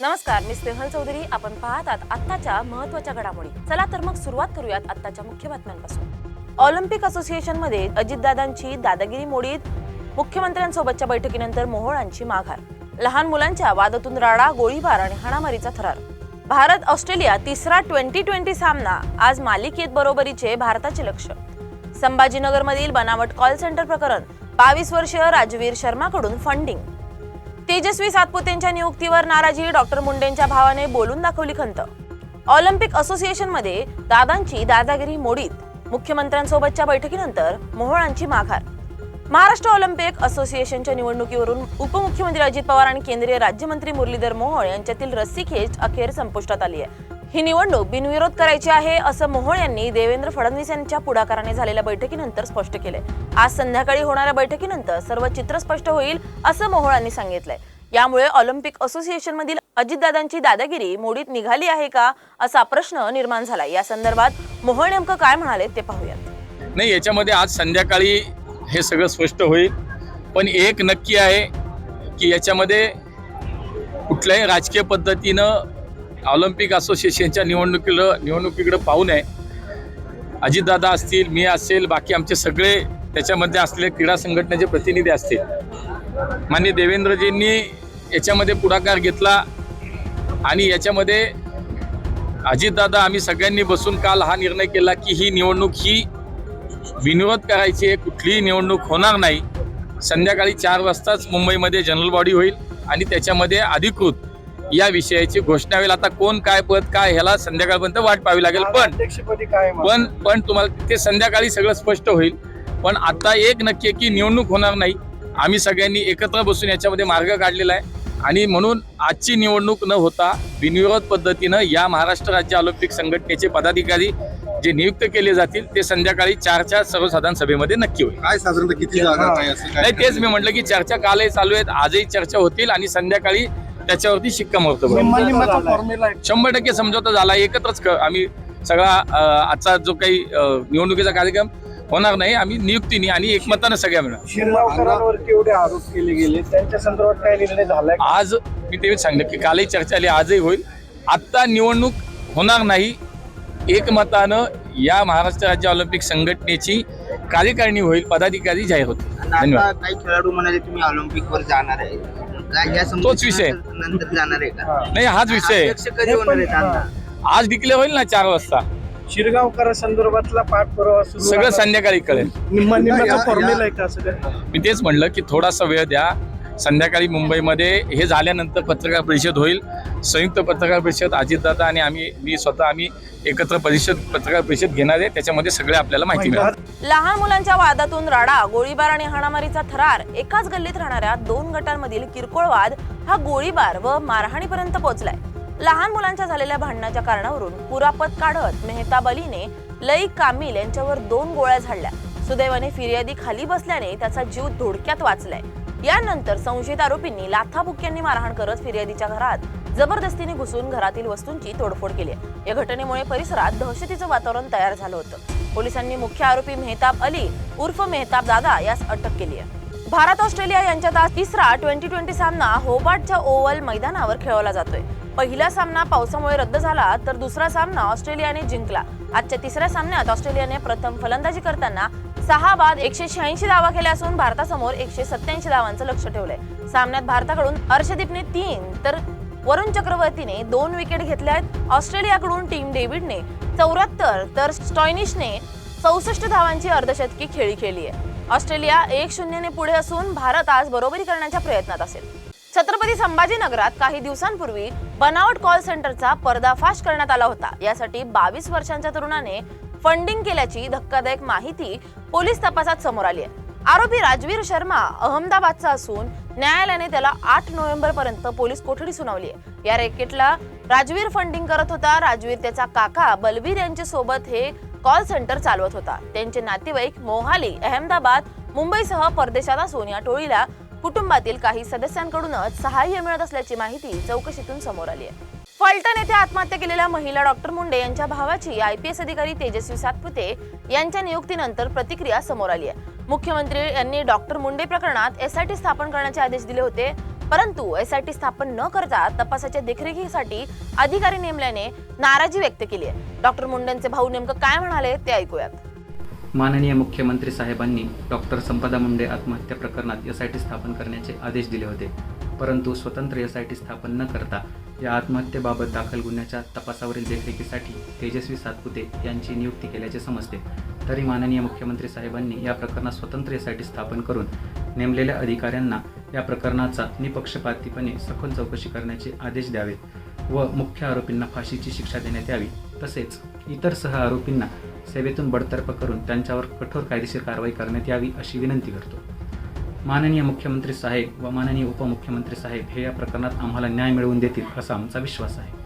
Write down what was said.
नमस्कार मी स्नेहल चौधरी. आपण पाहतात आत्ताच्या महत्त्वाच्या घडामोडी. चला तर मग सुरुवात करूयात आत्ताच्या मुख्य बातम्यांपासून. ऑलिम्पिक असोसिएशनमध्ये अजितदादांची दादागिरी मोडीत मुख्यमंत्र्यांसोबतच्या बैठकीनंतर मोहोळांची माघार. लहान मुलांच्या वादातून राडा गोळीबार आणि हाणामारीचा थरार. भारत ऑस्ट्रेलिया तिसरा ट्वेंटी ट्वेंटी सामना आज मालिकेत बरोबरीचे भारताचे लक्ष. संभाजीनगरमधील बनावट कॉल सेंटर प्रकरण बावीस वर्षीय राजवीर शर्माकडून फंडिंग. तेजस्वी सातपुतेंच्या नियुक्तीवर नाराजी डॉक्टर मुंडेंच्या भावाने बोलून दाखवली खंत. ऑलिम्पिक असोसिएशनमध्ये दादांची दादागिरी मोडीत मुख्यमंत्र्यांसोबतच्या बैठकीनंतर मोहोळांची माघार. महाराष्ट्र ऑलिम्पिक असोसिएशनच्या निवडणुकीवरून उपमुख्यमंत्री अजित पवार आणि केंद्रीय राज्यमंत्री मुरलीधर मोहोळ यांच्यातील रस्सीखेच अखेर संपुष्टात आली आहे. ही निवडणूक बिनविरोध करायची आहे असं मोहोळ यांनी देवेंद्र फडणवीस यांच्या पुढाकाराने झालेल्या बैठकीनंतर स्पष्ट केले आज संध्याकाळी होणाऱ्या बैठकीनंतर सर्व चित्र स्पष्ट होईल असं मोहोळांनी सांगितलंय. यामुळे ऑलिम्पिक असोसिएशन मधील अजितदादांची दादागिरी मोडीत निघाली आहे का असा प्रश्न निर्माण झाला या संदर्भात मोहोळ नेमकं काय म्हणाले ते पाहूयात. नाही याच्यामध्ये आज संध्याकाळी हे सगळं स्पष्ट होईल. पण एक नक्की आहे की याच्यामध्ये कुठल्याही राजकीय पद्धतीनं ऑलिम्पिक असोसिएशनच्या निवडणुकीला निवडणुकीकडं पाहून आहे अजितदादा असतील मी असेल बाकी आमचे सगळे त्याच्यामध्ये असलेले क्रीडा संघटनेचे प्रतिनिधी असतील. मान्य देवेंद्रजींनी याच्यामध्ये पुढाकार घेतला आणि याच्यामध्ये अजितदादा आम्ही सगळ्यांनी बसून काल हा निर्णय केला की ही निवडणूक ही विनोद करायची आहे कुठलीही निवडणूक होणार नाही. संध्याकाळी चार वाजताच मुंबईमध्ये जनरल बॉडी होईल आणि त्याच्यामध्ये अधिकृत या विषयाची घोषणा होईल. आता कोण काय पद काय ह्याला संध्याकाळपर्यंत वाट पाहावी लागेल. पण अध्यक्षपदी काय मत? पण पण तुम्हाला ते संध्याकाळी सगळं स्पष्ट होईल. पण आता एक नक्की आहे की निवडणूक होणार नाही. आम्ही सगळ्यांनी एकत्र बसून याच्यामध्ये मार्ग काढलेला आहे. आणि म्हणून आजची निवडणूक न होता बिनविरोध पद्धतीनं या महाराष्ट्र राज्य ऑलिम्पिक संघटनेचे पदाधिकारी जे नियुक्त केले जातील ते संध्याकाळी चारच्या सर्वसाधारण सभेमध्ये नक्की होईल. काय साधारणतः किती जागा काय असं काय नाही तेच मी म्हटलं की चर्चा कालही चालू आहेत आजही चर्चा होतील आणि संध्याकाळी त्याच्यावरती शिक्कामोर्तब फॉर्म्युला. शंभर टक्के समझोता झाला. एकत्रच क- आम्ही सगळा आजचा जो काही निवडणुकीचा कार्यक्रम होणार नाही. आम्ही नियुक्तीने आणि एकमतानं सगळ्या मिळणार शिरगावकरांवरती एवढे आरोप केले गेले. त्यांच्या संदर्भात काय निर्णय झालाय? का? आज मी तेच सांगितलं की कालही चर्चा आली आजही होईल. आत्ता निवडणूक होणार नाही. एकमतानं या महाराष्ट्र राज्य ऑलिम्पिक संघटनेची कार्यकारिणी होईल पदाधिकारी जाहीर आता धन्यवाद. काही खेळाडू म्हणाले तुम्ही ऑलिम्पिक वर जाणार आहे. तोच विषय. नंतर जाणार आहे का? नाही हाच विषय. आहे. अध्यक्ष कधी होणार आता? आज डिक्लेअर होईल ना चार वाजता? शिरगावकर संदर्भातला पाठपुरावा सुरू सगळं आहे. संध्याकाळी कळेल. निम्मा फॉर्म्युला आहे का मी तेच म्हणलं की थोडासा वेळ द्या. संध्याकाळी मुंबईमध्ये हे झाल्यानंतर पत्रकार परिषद होईल. संयुक्त पत्रकार परिषद अजितदादा आणि आम्ही मी स्वतः आम्ही एकत्र परिषद पत्रकार परिषद घेणार आहे. त्याच्यामध्ये सगळे आपल्याला माहिती मिळेल. लहान मुलांच्या वादातून राडा गोळीबार आणि हाणामारीचा थरार. एकाच गल्लीत राहणाऱ्या दोन गटांमधील किरकोळ वाद हा गोळीबार व मारहाणीपर्यंत पोहोचलाय. लहान मुलांच्या झालेल्या भांडणाच्या कारणावरून पुरापत काढत मेहताब अलीने लई कामिल यांच्यावर दोन गोळ्या झाडल्या. सुदैवाने फिर्यादी खाली बसल्याने त्याचा जीव धोडक्यात वाचलाय. यानंतर संशयित आरोपींनी लाथाबुक्यांनी मारहाण करत फिर्यादीच्या घरात जबरदस्तीने घुसून घरातील वस्तूंची तोडफोड केली आहे. या घटनेमुळे परिसरात दहशतीचं वातावरण तयार झालं होतं. पोलिसांनी मुख्य आरोपी मेहताब अली उर्फ मेहताब दादा यास अटक केली आहे. भारत ऑस्ट्रेलिया यांच्यात आज तिसरा ट्वेंटी ट्वेंटी सामना होबार्टच्या ओव्हल मैदानावर खेळवला जातोय. पहिला सामना पावसामुळे रद्द झाला तर दुसरा सामना ऑस्ट्रेलियाने जिंकला. आजच्या तिसऱ्या सामन्यात ऑस्ट्रेलियाने प्रथम फलंदाजी करताना सहा बाद एकशे शहाऐंशी धावा केल्या असून भारतासमोर एकशे सत्याऐंशी धावांचं लक्ष ठेवलंय. सामन्यात भारताकडून अर्षदीपने तीन तर वरुण चक्रवर्तीने दोन विकेट घेतल्या आहेत. ऑस्ट्रेलियाकडून टीम डेव्हिडने चौऱ्याहत्तर तर स्टॉयनिशने चौसष्ट धावांची अर्धशतकी खेळी केली आहे ऑस्ट्रेलिया एक शून्यने पुढे असून भारत आज बरोबरी करण्याच्या प्रयत्नात असेल. छत्रपती संभाजीनगरात काही दिवसांपूर्वी बनावट कॉल सेंटरचा पर्दाफाश करण्यात आला होता. यासाठी बावीस वर्षांच्या तरुणाने फंडिंग केल्याची धक्कादायक माहिती पोलीस तपासात समोर आली आहे. आरोपी राजवीर शर्मा अहमदाबादचा असून न्यायालयाने त्याला आठ नोव्हेंबर पर्यंत पोलीस कोठडी सुनावली आहे. या रॅकेटला राजवीर फंडिंग करत होता. राजवीर त्याचा काका बलवीर यांच्या सोबत हे कॉल सेंटर चालवत होता. त्यांचे नातेवाईक मोहाली अहमदाबाद मुंबईसह परदेशात असून या टोळीला कुटुंबातील काही सदस्यांकडूनच सहाय्य मिळत असल्याची माहिती चौकशीतून समोर आली आहे. फलटण येथे आत्महत्या केलेल्या महिला डॉक्टर मुंडे यांच्या भावाची आय पी एस अधिकारी तेजस्वी सातपुते यांच्या नियुक्तीनंतर प्रतिक्रिया समोर आली आहे. मुख्यमंत्री यांनी डॉक्टर मुंडे प्रकरणात एसआयटी स्थापन करण्याचे आदेश दिले होते परंतु एसआयटी स्थापन न करता तपासाच्या देखरेखीसाठी अधिकारी नेमल्याने नाराजी व्यक्त केली आहे. डॉक्टर मुंडेंचे भाऊ नेमकं काय म्हणाले ते ऐकूयात. माननीय मुख्यमंत्री साहेबांनी डॉक्टर संपदा मुंडे आत्महत्या प्रकरणात एस आय टी स्थापन करण्याचे आदेश दिले होते. परंतु स्वतंत्र एस आय टी स्थापन न करता या आत्महत्येबाबत दाखल गुन्ह्याच्या तपासावरील देखरेखीसाठी तेजस्वी सातपुते यांची नियुक्ती केल्याचे समजते. तरी माननीय मुख्यमंत्री साहेबांनी या प्रकरणात स्वतंत्र एस आय टी स्थापन करून नेमलेल्या अधिकाऱ्यांना या प्रकरणाचा निपक्षपातीपणे सखोल चौकशी करण्याचे आदेश द्यावेत व मुख्य आरोपींना फाशीची शिक्षा देण्यात यावी. तसेच इतर सह आरोपींना सेवेतून बडतर्फ करून त्यांच्यावर कठोर कायदेशीर कारवाई करण्यात यावी अशी विनंती करतो. माननीय मुख्यमंत्री साहेब व माननीय उपमुख्यमंत्री साहेब हे या प्रकरणात आम्हाला न्याय मिळवून देतील असा आमचा विश्वास आहे.